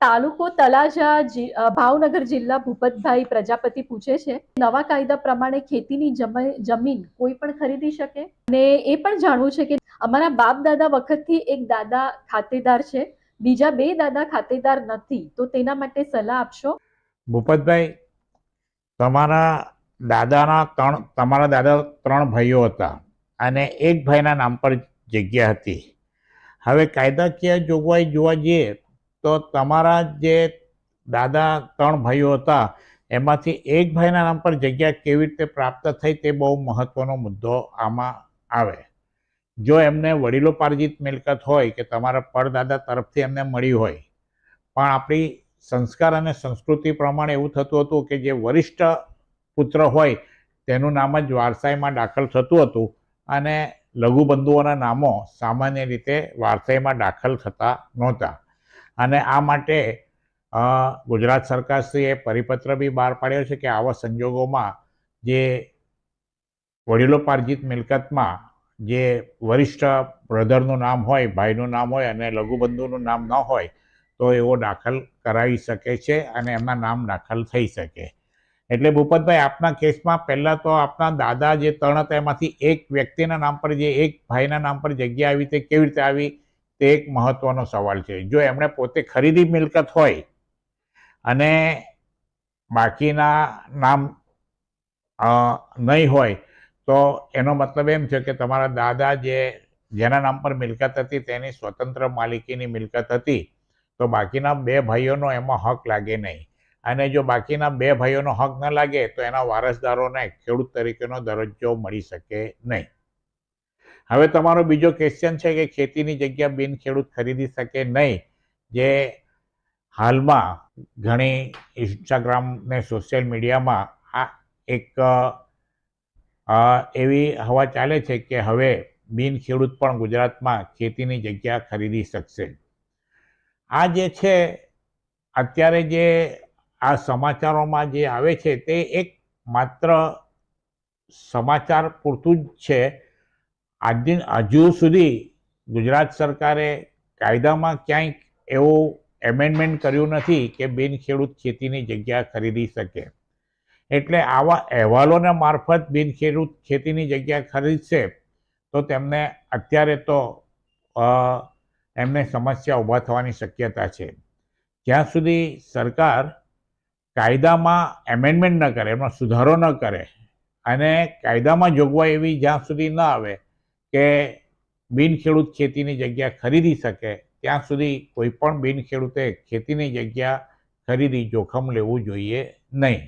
તાલુકો તલાજા ભાવનગર જિલ્લા ભૂપતભાઈ પ્રજાપતિ પૂછે છે, નવા કાયદા પ્રમાણે ખેતીની જમ- જમીન કોઈ પણ ખરીદી શકે? અને એ પણ જાણવું છે કે અમારા બાપ દાદા વખતથી એક દાદા ખાતેદાર છે, બીજા બે દાદા ખાતેદાર નથી. તો તેના માટે સલાહ આપશો? ભૂપતભાઈ, તમારા દાદાના ત્રણ, તમારા દાદા ત્રણ ભાઈઓ હતા અને એક ભાઈના નામ પર જગ્યા હતી. હવે કાયદાકીય જોગવાઈ જોવા જઈએ તો તમારા જે દાદા ત્રણ ભાઈઓ હતા, એમાંથી એક ભાઈના નામ પર જગ્યા કેવી રીતે પ્રાપ્ત થઈ તે બહુ મહત્વનો મુદ્દો આમાં આવે. જો એમને વડીલોપાર્જિત મિલકત હોય કે તમારા પરદાદા તરફથી એમને મળી હોય, પણ આપણી સંસ્કાર અને સંસ્કૃતિ પ્રમાણે એવું થતું હતું કે જે વરિષ્ઠ પુત્ર હોય, તેનું નામ જ વારસાઈમાં દાખલ થતું હતું અને લઘુબંધુઓના નામો સામાન્ય રીતે વારસાઈમાં દાખલ થતા નહોતા. અને આ માટે ગુજરાત સરકારશ્રીએ પરિપત્ર બી બહાર પાડ્યો છે કે આવા સંજોગોમાં જે વડીલોપાર્જિત મિલકતમાં જે વરિષ્ઠ બ્રધરનું નામ હોય, ભાઈનું નામ હોય અને લઘુબંધુનું નામ ન હોય, તો એવો દાખલ કરાવી શકે છે અને એમના નામ દાખલ થઈ શકે. એટલે ભૂપતભાઈ, આપના કેસમાં પહેલાં તો આપના દાદા જે ત્રણ હતા, એમાંથી એક વ્યક્તિના નામ પર, જે એક ભાઈના નામ પર જગ્યા આવી તે કેવી રીતે આવી? તે એક મહત્વનો સવાલ છે. જો એમણે પોતે ખરીદી મિલકત હોય અને બાકીના નામ નહીં હોય, તો એનો મતલબ એમ છે કે તમારા દાદા જે જેના નામ પર મિલકત હતી, તેની સ્વતંત્ર માલિકીની મિલકત હતી, તો બાકીના બે ભાઈઓનો એમાં હક લાગે નહીં. અને જો બાકીના બે ભાઈઓનો હક ન લાગે, તો એના વારસદારોને ખેડૂત તરીકેનો દરજ્જો મળી શકે નહીં. હવે તમારો બીજો ક્વેશ્ચન છે કે ખેતીની જગ્યા બિન ખેડૂત ખરીદી શકે નહીં, જે હાલમાં ઘણી ઇન્સ્ટાગ્રામ ને સોશિયલ મીડિયામાં આ એક એવી હવા ચાલે છે કે હવે બિન ખેડૂત પણ ગુજરાતમાં ખેતીની જગ્યા ખરીદી શકશે. આ જે છે, અત્યારે જે આ સમાચારોમાં જે આવે છે તે એક માત્ર સમાચાર પૂરતું જ છે. આજ હજુ સુધી ગુજરાત સરકારે કાયદામાં ક્યાંય એવું એમેન્ડમેન્ટ કર્યું નથી કે બિન ખેડૂત ખેતીની જગ્યા ખરીદી શકે. એટલે આવા અહેવાલોના મારફત બિન ખેડૂત ખેતીની જગ્યા ખરીદશે તો તેમને અત્યારે તો એમને સમસ્યા ઊભા થવાની શક્યતા છે. જ્યાં સુધી સરકાર કાયદામાં એમેન્ડમેન્ટ ન કરે, એમાં સુધારો ન કરે અને કાયદામાં જોગવાઈ એવી જ્યાં સુધી ન આવે કે બિનખેડૂત ખેતીની જગ્યા ખરીદી શકે, ત્યાં સુધી કોઈ પણ બિનખેડૂતે ખેતીની જગ્યા ખરીદી જોખમ લેવું જોઈએ નહીં.